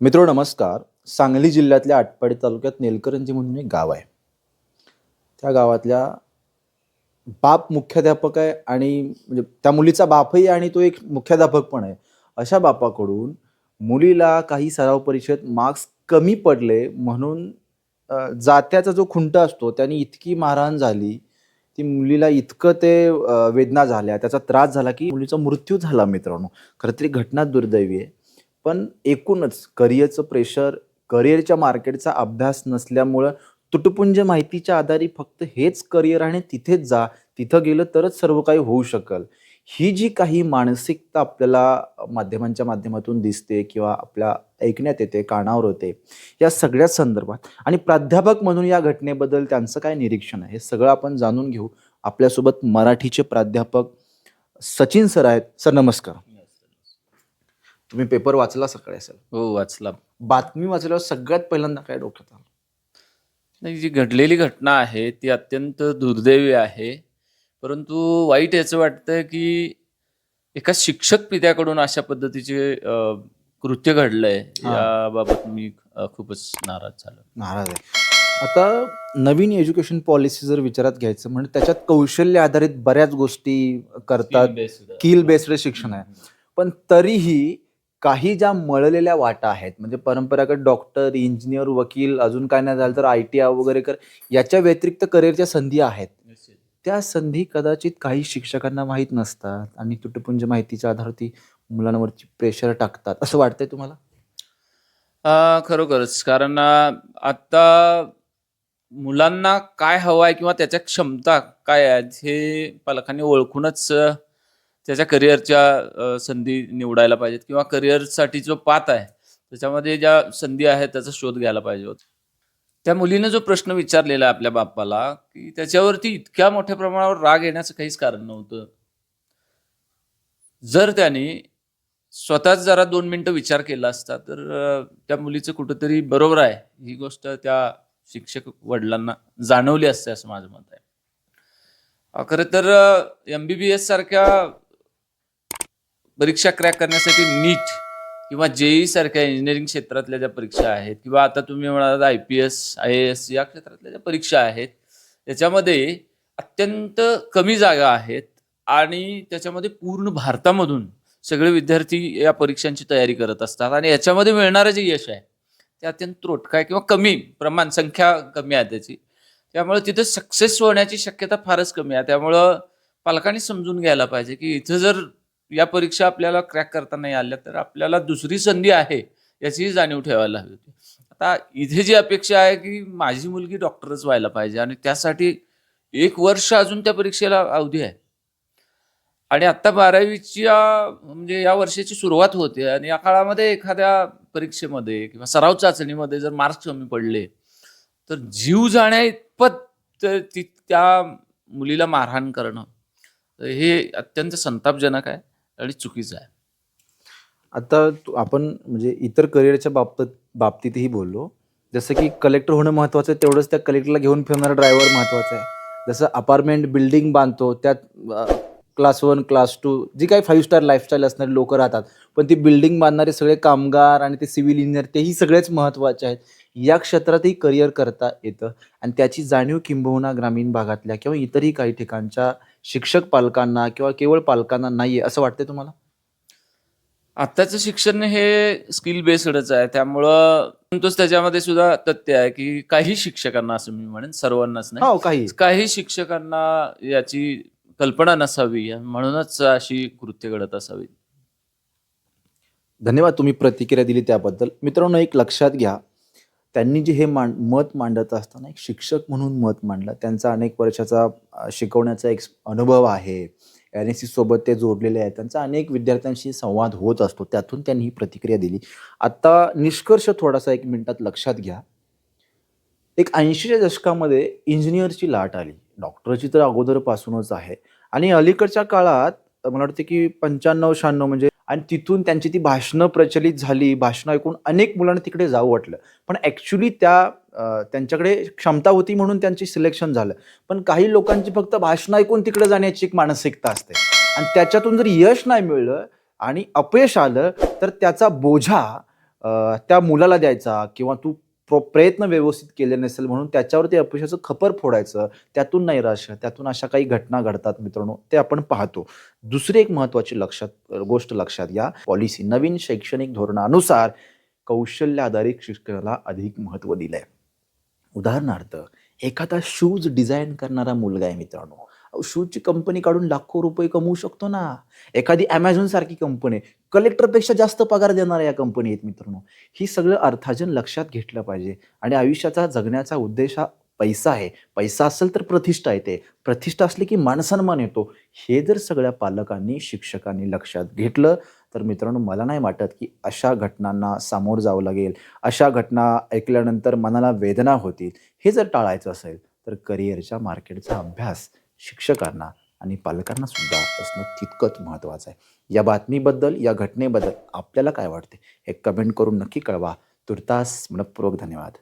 मित्र नमस्कार. सांगली जिल्ह्यातल्या आटपाडी तालुक्यात नेलकरंजी म्हणून एक गाव आहे. त्या गावातल्या बाप मुख्याध्यापक आहे आणि म्हणजे त्या मुलीचा बापही आणि तो एक मुख्याध्यापक पण आहे. अशा बापाकडून मुलीला काही सराव परीक्षेत मार्क्स कमी पडले म्हणून जात्याचा जो खुंट असतो त्याने इतकी मारहाण झाली ती मुलीला इतकं ते वेदना झाल्या त्याचा त्रास झाला की मुलीचा मृत्यू झाला मित्रांनो. खरं तरी घटना दुर्दैवी आहे. पण एकूणच करिअरचं प्रेशर करिअरच्या मार्केटचा अभ्यास नसल्यामुळं तुटपुंज माहितीच्या आधारे फक्त हेच करिअर आणि तिथेच जा तिथं गेलं तरच सर्व काही होऊ शकल. ही जी काही मानसिकता आपल्याला माध्यमांच्या माध्यमातून दिसते किंवा आपल्या ऐकण्यात येते कानावर होते या सगळ्या संदर्भात आणि प्राध्यापक म्हणून या घटनेबद्दल त्यांचं काय निरीक्षण आहे हे सगळं आपण जाणून घेऊ. आपल्यासोबत मराठीचे प्राध्यापक सचिन सर आहेत. सर नमस्कार. तुम्ही पेपर वाचला सकाळी असेल. हो वाचला. बातमी वाचल्यावर सगळ्यात पहिल्यांदा काय डोक्यात आलं? नाही जी घडलेली घटना आहे ती अत्यंत दुर्दैवी आहे. परंतु वाईट याचं वाटतं की एका शिक्षक पित्याकडून अशा पद्धतीचे कृत्य घडलंय. याबाबत मी खूपच नाराज झालो. नाराज आहे. आता नवीन एज्युकेशन पॉलिसी जर विचारात घ्यायचं म्हणजे त्याच्यात कौशल्य आधारित बऱ्याच गोष्टी करतात. स्किल बेस्ड शिक्षण आहे. पण तरीही काही ज्या मळलेल्या वाटा आहेत म्हणजे परंपरागत डॉक्टर इंजिनियर वकील अजून काय नाही झालं तर आय टी आय वगैरे कर याच्या व्यतिरिक्त करिअरच्या संधी आहेत. त्या संधी कदाचित काही शिक्षकांना माहीत नसतात आणि तुटपुंज माहितीच्या आधारावरती मुलांवरती प्रेशर टाकतात. असं वाटतंय तुम्हाला? खरोखरच. कारण आता मुलांना काय हवं आहे किंवा त्याच्या क्षमता काय आहेत हे पालकांनी ओळखूनच त्याच्या करिअरच्या संधी निवडायला पाहिजेत किंवा करिअरसाठी जो पात आहे त्याच्यामध्ये ज्या संधी आहेत त्याचा शोध घ्यायला पाहिजे होता. त्या मुलीनं जो प्रश्न विचारलेला आहे आपल्या बाप्पाला की त्याच्यावरती इतक्या मोठ्या प्रमाणावर राग येण्याचं काहीच कारण नव्हतं. जर त्याने स्वतःच जरा दोन मिनटं विचार केला असता तर त्या मुलीचं कुठंतरी बरोबर आहे. ही गोष्ट त्या शिक्षक वडिलांना जाणवली असते असं माझं मत आहे. खरं तर एम बी बी एस सारख्या परीक्षा क्रॅक करण्यासाठी नीट किंवा जेई सारख्या इंजिनिअरिंग क्षेत्रातल्या ज्या परीक्षा आहेत किंवा आता तुम्ही म्हणालात I P S I A S या क्षेत्रातल्या ज्या परीक्षा आहेत त्याच्यामध्ये अत्यंत कमी जागा आहेत आणि त्याच्यामध्ये पूर्ण भारतामधून सगळे विद्यार्थी या परीक्षांची तयारी करत असतात आणि याच्यामध्ये मिळणारं जे यश आहे ते अत्यंत त्रोटकं आहे किंवा कमी प्रमाण संख्या कमी आहे त्याची. त्यामुळे तिथं सक्सेस होण्याची शक्यता फारच कमी आहे. त्यामुळं पालकांनी समजून घ्यायला पाहिजे की इथं जर या परीक्षा आपल्याला क्रॅक करता नाही आल्या तर आपल्याला दुसरी संधी आहे याचीही जाणीव ठेवायला हवी होती. आता इथे जी अपेक्षा आहे की माझी मुलगी डॉक्टरच व्हायला पाहिजे आणि त्यासाठी एक वर्ष अजून त्या परीक्षेला अवधी आहे. आणि आत्ता बारावीच्या म्हणजे या वर्षाची सुरुवात होते आणि या काळामध्ये एखाद्या परीक्षेमध्ये किंवा सराव चाचणीमध्ये जर मार्क्स कमी पडले तर जीव जाण्या इतपत त्या मुलीला मारहाण करणं हे अत्यंत संतापजनक आहे. आणि चुकीचं आहे. आता तू- आपण म्हणजे इतर करिअरच्या बाबतीत बाबतीतही बोललो. जसं की कलेक्टर होणं महत्त्वाचं आहे तेवढंच त्या कलेक्टरला घेऊन फिरणारा ड्रायव्हर महत्त्वाचा आहे. जसं अपार्टमेंट बिल्डिंग बांधतो त्यात क्लास वन क्लास टू जी काही फाईव्ह स्टार लाईफस्टाईल असणारी लोक राहतात. पण ती बिल्डिंग बांधणारे सगळे कामगार आणि ते सिव्हिल इंजिनियर तेही सगळेच महत्त्वाचे आहेत. या क्षेत्रातही करिअर करता येतं. आणि त्याची जाणीव किंबहुना ग्रामीण भागातल्या किंवा इतरही काही ठिकाणच्या शिक्षक पालकांना किंवा केवळ पालकांना नाही आहे असं वाटतंय तुम्हाला? आत्ताचं शिक्षण हे स्किल बेस्डच आहे. त्यामुळं तोच त्याच्यामध्ये सुद्धा तथ्य आहे की काही शिक्षकांना असं मी म्हणेन सर्वांनाच नाही. हो काही. काही शिक्षकांना याची कल्पना नसावी म्हणूनच अशी कृत्य घडत असावी. धन्यवाद तुम्ही प्रतिक्रिया दिली त्याबद्दल. मित्रांनो एक लक्षात घ्या. त्यांनी जे हे मांड मत मांडत असताना एक शिक्षक म्हणून मत मांडलं. त्यांचा अनेक वर्षाचा शिकवण्याचा एक अनुभव आहे. एन एस सीसोबत ते जोडलेले आहेत. त्यांचा अनेक विद्यार्थ्यांशी संवाद होत असतो. त्यातून त्यांनी ही प्रतिक्रिया दिली. आत्ता निष्कर्ष थोडासा एक मिनिटात लक्षात घ्या. एक ऐंशीच्या दशकामध्ये इंजिनियरची लाट आली. डॉक्टरची तर अगोदरपासूनच आहे. आणि अलीकडच्या काळात मला वाटतं की पंच्याण्णव शहाण्णव म्हणजे आणि तिथून त्यांची ती भाषणं प्रचलित झाली भाषणं ऐकून अनेक मुलांना तिकडे जाऊ वाटलं. पण ॲक्च्युली त्या त्यांच्याकडे क्षमता होती म्हणून त्यांची सिलेक्शन झालं. पण काही लोकांची फक्त भाषणं ऐकून तिकडे जाण्याची एक मानसिकता असते. आणि त्याच्यातून जर यश नाही मिळलं आणि अपयश आलं तर त्याचा बोझा त्या मुलाला द्यायचा किंवा तू प्रो प्रयत्न व्यवस्थित केले नसेल म्हणून त्याच्यावरती अपयशाचं खपर फोडायचं त्यातून नैराश्य त्यातून अशा काही घटना घडतात मित्रांनो ते आपण पाहतो. दुसरी एक महत्त्वाची लक्षात गोष्ट लक्षात घ्या. पॉलिसी नवीन शैक्षणिक धोरणानुसार कौशल्य आधारित शिक्षणाला अधिक महत्त्व दिलं आहे उदाहरणार्थ एखादा शूज डिझाईन करणारा मुलगा आहे मित्रांनो. शूजची कंपनी काढून लाखो रुपये कमवू शकतो ना. एखादी ॲमेझॉन सारखी कंपनी कलेक्टरपेक्षा जास्त पगार देणाऱ्या या कंपनी आहेत मित्रांनो. ही सगळं अर्थार्जन लक्षात घेतलं पाहिजे. आणि आयुष्याचा जगण्याचा उद्देश हा पैसा आहे. पैसा असेल तर प्रतिष्ठा येते. प्रतिष्ठा असली की मानसन्मान येतो. हे जर सगळ्या पालकांनी शिक्षकांनी लक्षात घेतलं तर मित्रांनो मला नाही वाटत की अशा घटनांना सामोर जावं लागेल. अशा घटना ऐकल्यानंतर मनाला वेदना होतील. हे जर टाळायचं असेल तर करिअरच्या मार्केटचा अभ्यास शिक्षकांना आणि पालकांना सुद्धा असणं तितकंच महत्त्वाचं आहे. या बातमीबद्दल या घटनेबद्दल आपल्याला काय वाटते? हे कमेंट करून नक्की कळवा. तुर्तास मनपूर्वक धन्यवाद.